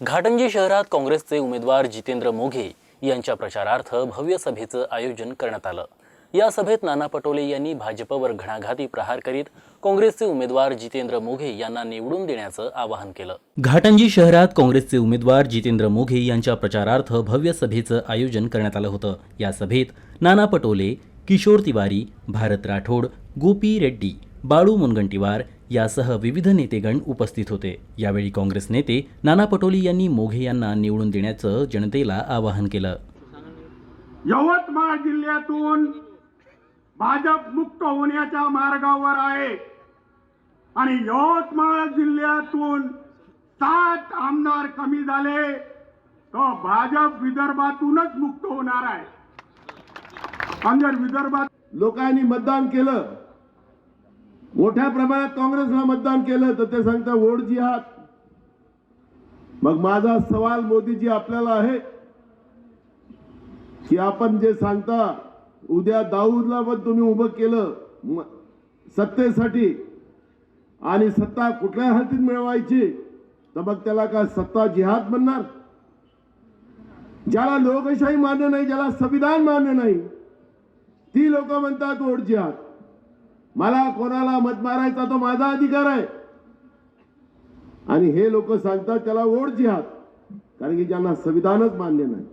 घाटंजी शहरात काँग्रेसचे उमेदवार जितेंद्र मोघे यांच्या प्रचारार्थ भव्य सभेचं आयोजन करण्यात आलं. या सभेत नाना पटोले यांनी भाजपवर घणाघाती प्रहार करीत काँग्रेसचे उमेदवार जितेंद्र मोघे यांना निवडून देण्याचं आवाहन केलं. घाटंजी शहरात काँग्रेसचे उमेदवार जितेंद्र मोघे यांच्या प्रचारार्थ भव्य सभेचं आयोजन करण्यात आलं होतं. या सभेत नाना पटोले किशोर तिवारी भारत राठोड गोपी रेड्डी बाळू मुनगंटीवार यासह विविध नेतेगण उपस्थित होते. यावेळी काँग्रेस नेते नाना पटोले यांनी मोघे यांना निवडून देण्याचं जनतेला आवाहन केलं. यवतमाळ जिल्ह्यातून भाजप मुक्त होण्याच्या मार्गावर आहे. आणि यवतमाळ जिल्ह्यातून सात आमदार कमी झाले तो भाजप विदर्भातूनच मुक्त होणार आहे. आणि जर विदर्भात लोकांनी मतदान केलं मोठ्या प्रमाणात काँग्रेसला मतदान केलं तर ते सांगता वोट जिहाद मग माझा सवाल मोदीजी आपल्याला आहे की आपण जे सांगता उद्या दाऊदला पण तुम्ही उभं केलं सत्तेसाठी आणि सत्ता कुठल्या हातीत मिळवायची तर मग त्याला काय सत्ता जिहाद म्हणणार? ज्याला लोकशाही मान्य नाही ज्याला संविधान मान्य नाही ती लोक म्हणतात वोट जिहाद. मला कोणाला मत मारायचा तो माझा अधिकार आहे. आणि हे लोक सांगतात त्याला वोट जिहाद कारण की ज्यांना संविधानच मान्य नाही.